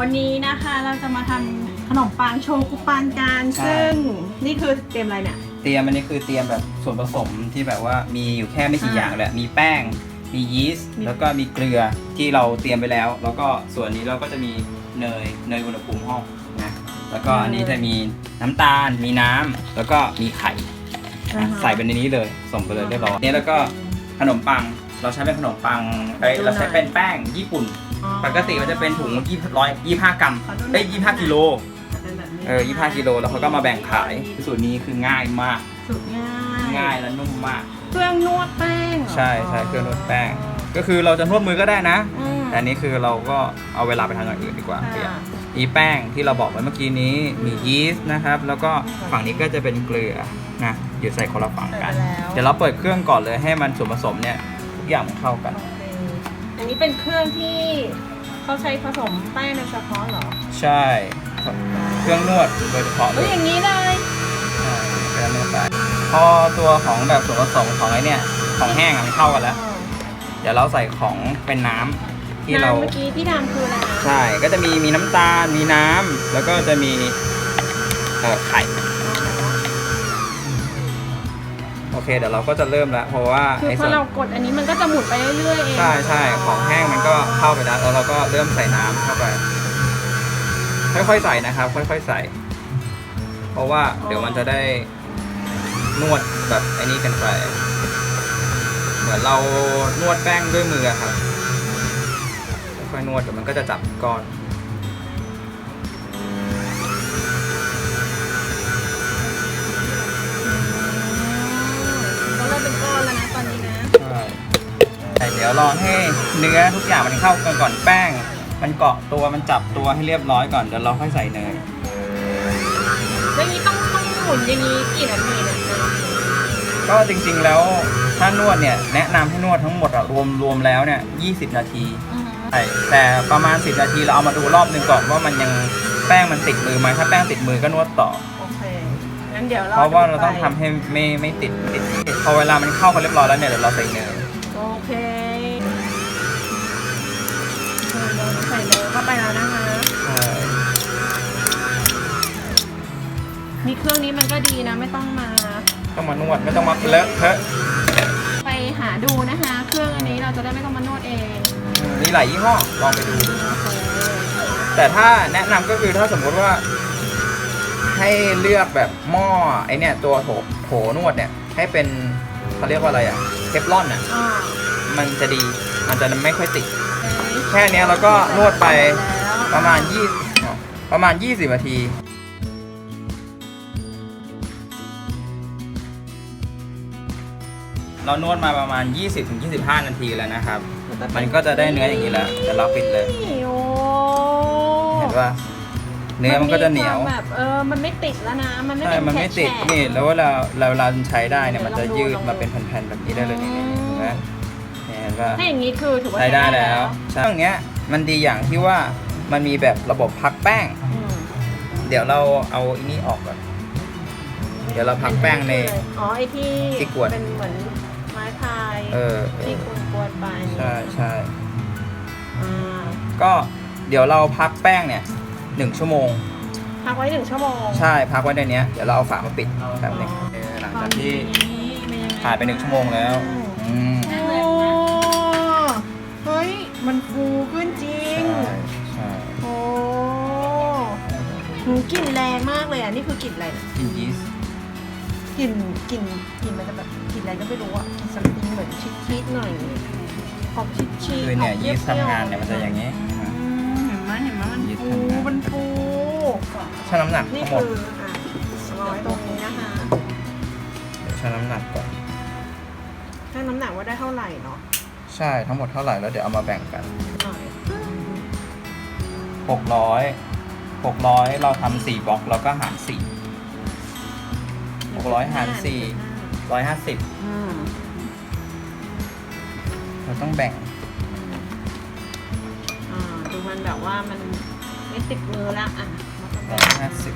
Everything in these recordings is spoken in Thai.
วันนี้นะคะเราจะมาทำขนมปังโชกุปันกัน ใช่ ซึ่งนี่คือเตรียมอะไรเนี่ย เตรียมอันนี้คือเตรียมแบบส่วนผสมที่แบบว่ามีอยู่แค่ไม่กี่อ่าอย่างแหละมีแป้ง มียีสต์มี แล้วก็มีเกลือที่เราเตรียมไปแล้ว แล้วก็ส่วนนี้เราก็จะมีเนยเนยอุณหภูมิห้องนะแล้วก็อันนี้จะมีน้ำตาล มีน้ำแล้วก็มีไข่นะใส่ไปในนี้เลยส่งไปเลยเรียบร้อยนี่แล้วก็ขนมปังเราใช้เป็นขนมปังเอ้ยเราใช้เป็นแป้งญี่ปุ่นอ๋อ ปกติมันจะเป็นถุงยี่ร้อยยี่ห้ากรัมขอดูหน่อยเอ้ยยี่ห้ากิโลเป็นแบบนี้เออยี่ห้ากิโลแล้วเขาก็มาแบ่งขายสูตรนี้คือง่ายมากสุดง่ายง่ายและนุ่มมาก เครื่องนวดแป้งเหรอใช่ใช่เครื่องนวดแป้ง ก็คือเราจะนวดมือก็ได้นะอืมแต่อันนี้คือเราก็เอาเวลาไปทำอย่างอื่นดีกว่าค่ะเปลี่ยนมีแป้งที่เราบอกไว้เมื่อกี้นี้มียีสต์นะครับ แล้วก็ฝั่งนี้ก็จะเป็นเกลือนะอยู่ใส่คนละฝั่งกันใส่ไปแล้วเดี๋ยวเราเปิดเครื่องก่อนเลยให้มันส่วนผสมเนี่ยทุกอย่างมันเข้ากันโอเคอั นนี้เป็นเครื่องที่เขาใช้ผสมแป้งโดยเฉพาะเหรอใช่ เครื่องนวดโดยเฉพาะเลเอ้ยยอย่างนี้เลยใช่เครื่องนวดไปพอตัวของแบบส่วนผสมของไอ้เนี่ยของแห้งอะมันเข้ากันแล้ว เดี๋ยวเราใส่ของเป็นน้ำที่เรา น้ำเมื่อกี้ที่ทำคืออะไรนะใช่ ก็จะมีมีน้ำตาล มีน้ำ แล้วก็จะมีเอ่อไข่ โอเคเดี๋ยวเราก็จะเริ่มแล้วเพราะว่าคือในพส่อวนเรากดอันนี้มันก็จะหมุนไปเรื่อยๆเองใช่ใช่ของแห้งมันก็เข้าไปแล้วแล้วเราก็เริ่มใส่น้ำเข้าไป ค่อยๆใส่นะครับ ค่อยๆใส่ เพราะว่าเดี๋ยวมันจะได้นวดแบบไอ้นี้กันไปเหมือนเรานวดแป้งด้วยมืออะครับค่อยๆนวดเดี๋ยวมันก็จะจับก้อน แต่เดี๋ยวรอให้เนื้อทุกอย่างมันเข้ากันก่อนแป้ง มันเกาะตัวมันจับตัวให้เรียบร้อยก่อนเดี๋ยวเราค่อยใส่เนยแล้วนี้ต้องต้องหมุนอย่างนี้กี่นาทีเนี่ยก็จริงๆแล้วถ้านวดเนี่ยแนะนำให้นวดทั้งหมดอะรวมรวมแล้วเนี่ย20 นาทีใช่แต่ประมาณ 10 นาทีเราเอามาดูรอบหนึ่งก่อนว่ามันยังแป้งมันติดมือไหมถ้าแป้งติดมือก็นวดต่อโอเค งั้นเดี๋ยวเพราะว่าเราดูต้องไปทำให้ไม่ไม่ติดติดติดพอเวลามันเข้ากันเรียบร้อยแล้วเนี่ยเดี๋ยวเราใส่เนยโอเคเราใส่เนยเข้าไปแล้วนะคะ ใช่มีเครื่องนี้มันก็ดีนะไม่ต้องมา ต้องมานวดไม่ต้องมาเลอะเทอะไปหาดูนะคะ เครื่องอันนี้เราจะได้ไม่ต้องมานวดเองมีหลายยี่ห้อลองไปดู โอเคแต่ถ้าแนะนำก็คือถ้าสมมุติว่า ให้เลือกแบบหม้อไอเนี่ยตัวโถโถนวดเนี่ยให้เป็นเขาเรียกว่าอะไรอะเทฟลอนอะอ่ามันจะดีมันจะไม่ค่อยติดโอเคแค่เนี้ยเราก็นวดไปแล้วประมาณยี่อ๋อประมาณ 20นาที เรานวดมาประมาณ 20-25 นาทีแล้วนะครับ มันก็จะได้เนื้ออย่างนี้แล้วเดี๋ยวเราปิดเลยโอ้เห็นว่า เนื้อมันก็จะเหนียวความแบบเออมันไม่ติดแล้วนะ มันไม่ใช่ เป็นมันไม่ติด แฉะๆ นี่ แล้วเวลาเราเวลาใช้ได้เนี่ย มันจะเดี๋ยวลองดูยืดลองดูมาเป็นแผ่นๆแบบนี้ได้เลยนี่อืนี่มเห็นไหมเนี่ยเห็นป่ะถ้าอย่างนี้คือถือว่าใช้ได้แล้วใช่เครื่องเนี้ยมันดีอย่างที่ว่ามันมีแบบระบบพักแป้ง อืมเดี๋ยวเราเอาอันนี้ออกก่อน เดี๋ยวเราพักแป้งใน อ๋อไอที่ที่กวด เป็นเหมือนไม้พายเออเอที่อกวนกวนๆไปใช่ใช่อ่าก็เดี๋ยวเราพักแป้งเนี่ย หนึ่งชั่วโมง พักไว้หนึ่งชั่วโมงใช่พักไว้ในเนี้ยเดี๋ยวเราเอาฝามาปิดแบบนึงเออหลังจากที่ผ่านไปหนึ่งชั่วโมงแล้วอืมโอ้เฮ้ย มันฟูขึ้นจริง ใช่ใช่โอ้หนูกลิ่นแรงมากเลยอะ นี่คือกลิ่นอะไรนะกินยีสต์กลิ่นกลิ่นกลิ่นมันจะแบบกลิ่นอะไรก็ไม่รู้อะกลิ่นซัมติงเหมือนชิดชิดๆหน่อยออกชิดชิดคือเนี่ยยีสต์ทำงานเนี่ยมันจะอย่างนี้เห็นไหม เห็นไหมมันยีสต์ฟูทำงานมันฟูชั่งน้ำหนักนี่ทั้งหมดคืออะร้อยตรงนี้นะคะเดี๋ยวชั่งน้ำหนักก่อนถ้าน้ำหนักว่าได้เท่าไหร่เนาะใช่ทั้งหมดเท่าไหร่แล้วเดี๋ยวเอามาแบ่งกันหน่อยหกร้อยหกร้อยเราทำสี่บล็อกเราก็หารสี่หกร้อยหารสี่ร้อยห้าสิบอืมเราต้องแบ่งอ่าดู มันแบบว่ามันไม่ติดมือละอะแล้วก็ร้แบ่อยงห้าสิบ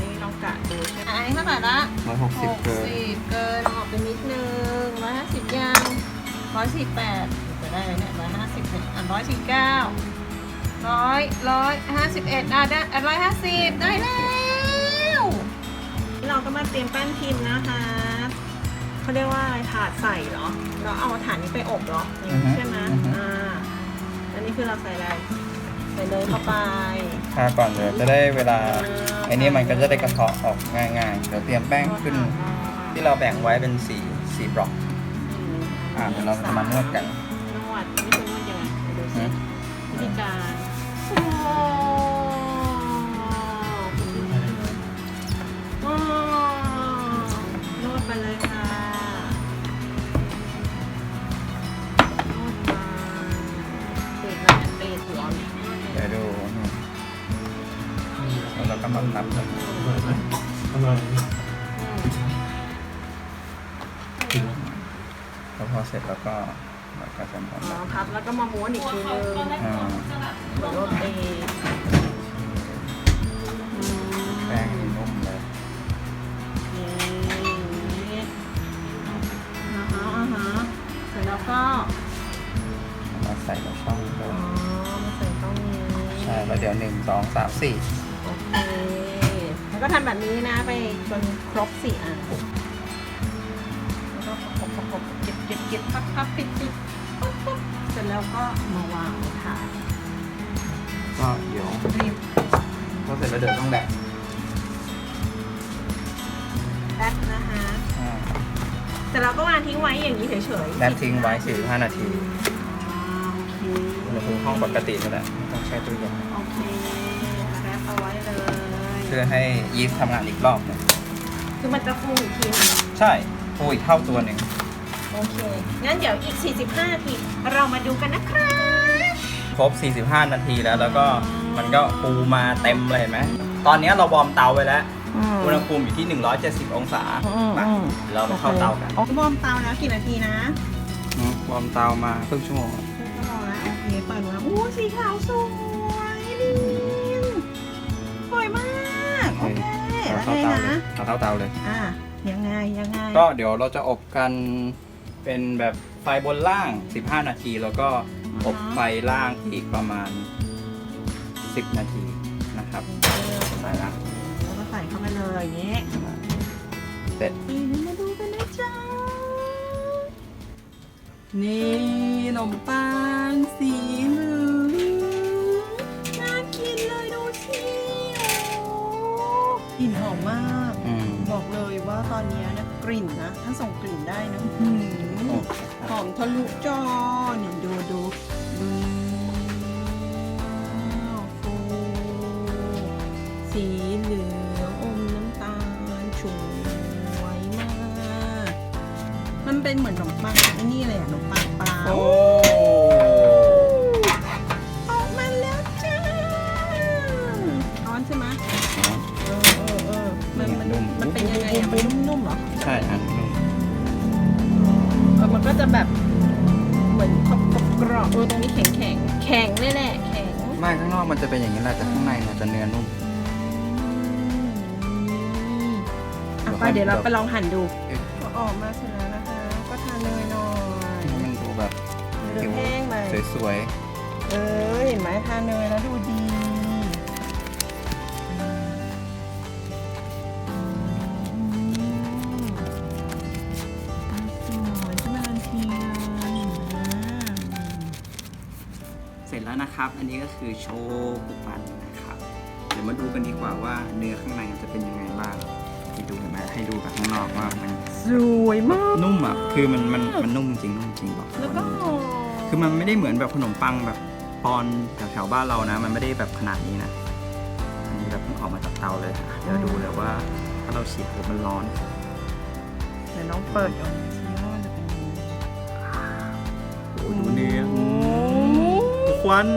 นี่ลองกะดูใช่ไหมอันนี้เท่าไหร่ละร้อยหกสิบเกินสิบเกินออกไปนิดนึงร้อยห้าสิบยังร้อยสี่แปดจะได้ไหมเนี่ยร้อยห้าสิบเนี่ยอะร้อยสี่เก้าร้อยร้อยห้าสิบเอ็ดอะได้ร้อยห้าสิบได้แล้วเราก็มาเตรียมแป้นพิมพ์นะคะเขาเรียกว่าอะไรถาดใส่เหรอเราเอาถาดนี้ไปอบเหรออย่างนี้ใช่ไหมอ่าอั นนี้คือเราใส่อะไร ใส่เนยเข้าไปทาก่อนเดี๋ยวจะได้เวลาไอ้นี่มันก็จะได้กระเทาะออกง่ายๆ เดี๋ยวเตรียมแป้งขึ้น ที่เราแบ่งไว้เป็นสี่สี่บล็อก อ่าเดี๋ยวเราจะมานวดกันนวดนี่คือนวดยังไงไปดูสิวิธีการ แล้วเราก็มาพับกันอร่อยไหมอร่อยแล้วพอเสร็จแล้วก็เราก็จะมาอ๋อพับแล้วก็มาม้วนอีกทีนึงอ่าเหมือนโรตีแป้งนุ่มเลยนี่อ่าฮะอ่าฮะเสร็จแล้วก็มาใส่ในช่องเลอ๋อมาใส่ตรงนี้ ใช่แล้วเดี๋ยวหนึ่งสองสามสี่ ทำแบบนี้นะไปจนครบสี่อันแล้วก็ประกบประกบเก็บเก็บเก็บพับพับปิดปิดปุ๊บปุ๊บเสร็จแล้วก็มาวางถาดก็เดี๋ยวรีบพอเสร็จแล้วเดี๋ยวต้องแดกแป๊บนะคะอ่าแต่เราก็วางทิ้งไว้อย่างนี้เฉยๆแดกทิ้งไว้สี่ห้านาทีอ่าโอเค อุณหภูมิห้องปกตินี่แหละไม่ต้องใช้ตู้เย็น โอเค พื่อให้ยีสต์ทำงานอีกรอบหนึงคือมันจะฟูอีกทีนึงใช่ฟูอีกเท่าตัวหนึ่งโอเค งั้นเดี๋ยวอีก 45นาทีเรามาดูกันนะครับครบ 45 นาทีแล้ว แล้วก็มันก็ฟูมาเต็มเลยเห็นไหมตอนนี้เราวอร์มเตาไว้แล้วอุณหภูมิอยู่ที่ 170 องศามาเดี๋ยวเราไปเข้าเตากันโอเคบอมเตาแล้วกี่นาทีนะอืมวอร์มเตามาครึ่งชั่วโมงครึ่งชั่วโมงแล้วโอเคเปิดมาอู้สีขาวสวยดินสวยมาก โอเคเราแล้วเข้าไงเตาเลยนะ เอาเข้าเตาเลย อะยังไงยังไงก็เดี๋ยวเราจะอบกันเป็นแบบไฟบนล่าง 15 นาที แล้วก็อบไฟล่างอีกประมาณ 10 นาทีนะครับใส่ละแล้วก็ใส่เข้าไปเลยอย่างนี้เสร็จนี่มาดูกันนะจ๊ะนี่ขนมปังสีเหลือง กลิ่นนะถ้าส่งกลิ่นได้นะอื้อหือโอ้หอมทะลุจอนี่ดูดูดูว้าวฟูสีเหลืองอมน้ำตาลสวยมาก มันเป็นเหมือนขนมปังไอ้นี่เลยอะขนมปังปลา จะแบบเหมือนกรอบกรอบๆเออตรงนี้แข็งแข็งแข็งเลยแหละแข็งไม่ข้างนอกมันจะเป็นอย่างนี้แหละแต่ข้างในเนี่ยจะเนื้อนุ่ม อะไปเดี๋ยวเราไปลองหั่นดูเอ๊ะ พอออกมาเสร็จแล้วนะคะ ก็ทานเนยหน่อยให้มันดูแบบเนื้อแห้งเลยสวยเออเห็นไหมทานเนยแล้วดูดี สร็จแล้วนะครับ อันนี้ก็คือโชกุปันนะครับ เดี๋ยวมาดูกันดีกว่าว่าเนื้อข้างในมันจะเป็นยังไงบ้างที่ดูเห็นไหมให้ดูแบบข้างนอกว่ามันสวยมากนุ่มอะคือมันมันมันนุ่มจริงนุ่มจริงบอกแล้วก็คือมันไม่ได้เหมือนแบบขนมปังแบบปอนแถวๆบ้านเรานะ มันไม่ได้แบบขนาดนี้นะอันนี้แบบเพิ่งออกมาจากเตาเลยอะเดี๋ยวดูเลยว่าถ้าเราฉีดปุ๊บมันร้อนเดี๋ยวน้องเปิดดูซิว่ามันจะเป็นยังไงโอ้ดูเนื้อ ควัน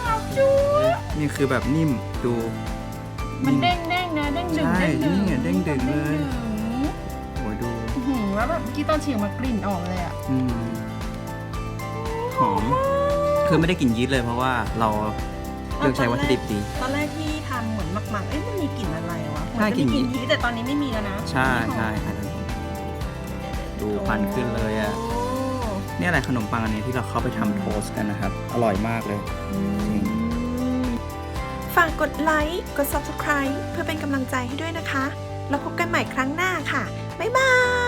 ขาวจุ๊บนี่คือแบบนิ่มดูมันเด้งเด้งๆนะเด้งดึงใช่เด้งดึงนี่ไงเด้งดึงเลยด้งดึงโอ้ยดูอื้อหือแล้วแบบเมื่อกี้ตอนฉีกมากลิ่นออกเลยอะอืมหอมคือไม่ได้กลิ่นยีสต์เลยเพราะว่าเราเลือกใช้วัตถุดิบดี ตอนแรกที่ทำเหมือนหมักๆเอ๊ะมันมีกลิ่นอะไรวะใช่มันจะกลิ่มีนกลิ่นยีสต์แต่ตอนนี้ไม่มีแล้วนะใช่ใช่อันนั้นดูควันขึ้นเลยอะ โเนี่ยแหละขนมปังอันนี้ที่เราเข้าไปทำโทสต์กันนะครับ อร่อยมากเลยจริงฝากกดไลค์กด Subscribe เพื่อเป็นกำลังใจให้ด้วยนะคะ แล้วพบกันใหม่ครั้งหน้าค่ะ บ๊ายบาย